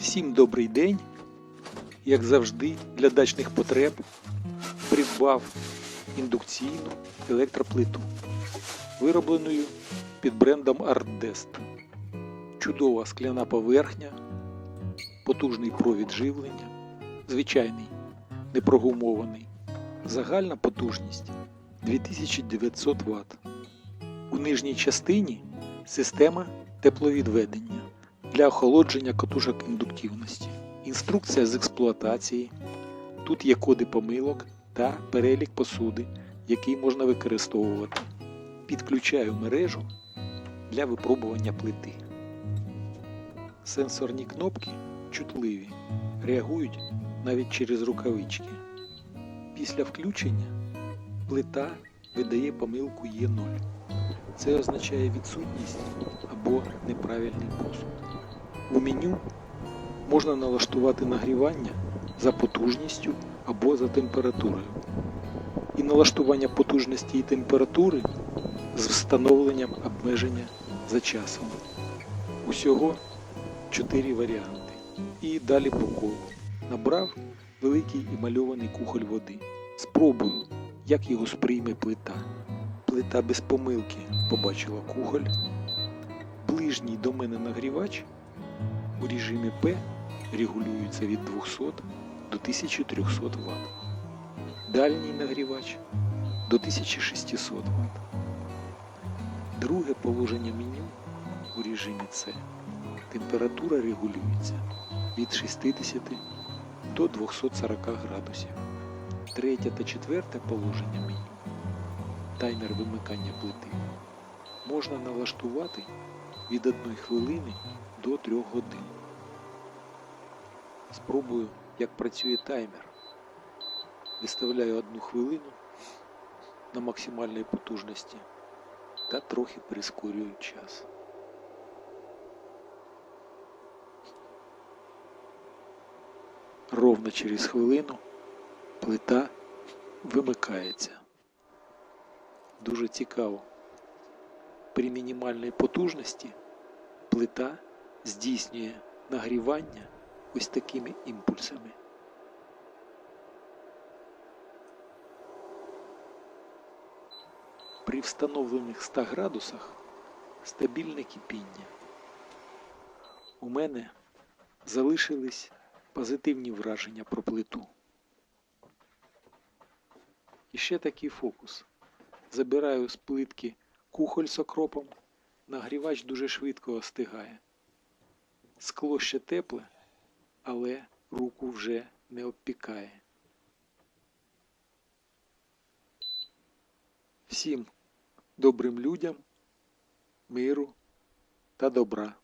Всім добрий день. Як завжди, для дачних потреб придбав індукційну електроплиту, виробленою під брендом ArtDest. Чудова скляна поверхня, потужний провід живлення, звичайний, непрогумований. Загальна потужність 2900 Вт. У нижній частині система тепловідведення для охолодження катушок індуктивності. Інструкція з експлуатації. Тут є коди помилок та перелік посуди, який можна використовувати. Підключаю мережу для випробування плити. Сенсорні кнопки чутливі, реагують навіть через рукавички. Після включення плита видає помилку Е0. Це означає відсутність або неправильний посуд. У меню можна налаштувати нагрівання за потужністю або за температурою. І налаштування потужності і температури з встановленням обмеження за часом. Усього 4 варіанти. І далі по колу. Набрав великий і мальований кухоль води. Спробую, як його сприйме плита. Плита без помилки побачила кухоль. Ближній до мене нагрівач у режимі P регулюється від 200 до 1300 Вт. Дальній нагрівач до 1600 Вт. Друге положення меню у режимі C. Температура регулюється від 60 до 240 градусів. Третє та четверте положення меню таймер вимикання плити можна налаштувати від 1 хвилини до 3 годин. Спробую, як працює таймер. Виставляю 1 хвилину на максимальній потужності та трохи прискорюю час. Ровно через хвилину плита вимикається. Дуже цікаво. При мінімальній потужності плита здійснює нагрівання ось такими імпульсами. При встановлених 100 градусах стабільне кипіння. У мене залишились позитивні враження про плиту. І ще такий фокус. Забираю з плитки кухоль з окропом, нагрівач дуже швидко остигає. Скло ще тепле, але руку вже не обпікає. Всім добрим людям, миру та добра.